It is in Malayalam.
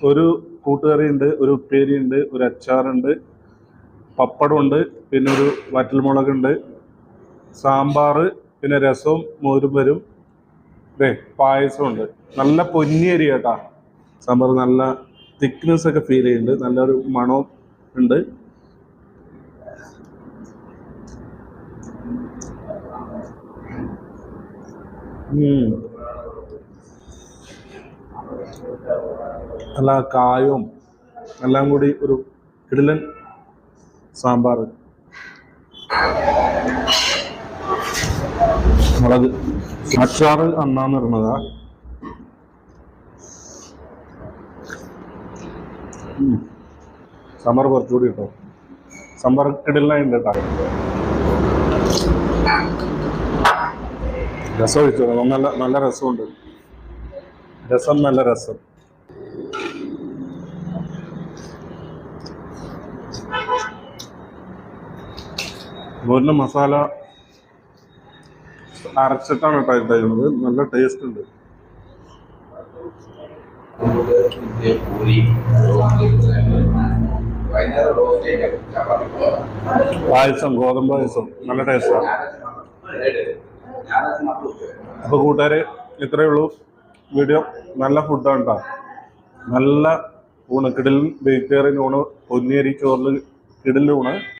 ഒരു കൂട്ടുകറി ഉണ്ട് ഒരു ഉപ്പേരി ഉണ്ട് ഒരു അച്ചാറുണ്ട് പപ്പടമുണ്ട് പിന്നെ ഒരു വറ്റൽമുളകുണ്ട് സാമ്പാർ പിന്നെ രസവും മോരും വരും. ദേ പായസമുണ്ട്. നല്ല പൊന്നിയരി കേട്ടാ. സാമ്പാർ നല്ല തിക്നെസ് ഒക്കെ ഫീൽ ചെയ്യുന്നുണ്ട്. നല്ലൊരു മണവും ഉണ്ട്. ഉം. നല്ല കായവും എല്ലാം കൂടി ഒരു ഇടലൻ സാമ്പാർ. മുളക്. അച്ചാറ് അന്നാന്ന് പറഞ്ഞതാ. സാമ്പാർ കുറച്ചുകൂടി കേട്ടോ സാമ്പാർ കിടിലായിട്ടുണ്ട് കേട്ടോ. രസം ഒഴിച്ചോ നല്ല നല്ല രസമുണ്ട്. രസം നല്ല രസം. മോരിന് മസാല അരച്ചിട്ടാണ് കേട്ടോ ഇട്ടേക്കുന്നത്. നല്ല ടേസ്റ്റ് ഉണ്ട്. പായസം ഗോതമ്പ് പായസം. നല്ല ടേസ്റ്റാണ് അപ്പൊ കൂട്ടുകാരെ ഇത്രയേ ഉള്ളൂ വീഡിയോ. നല്ല ഫുഡാണ് കേട്ടോ. നല്ല ഊണ് കിടിലും വെജിറ്റേറിയൻ ഊണ് പൊന്നിയരി ചോറിൽ കിടിലൂണ്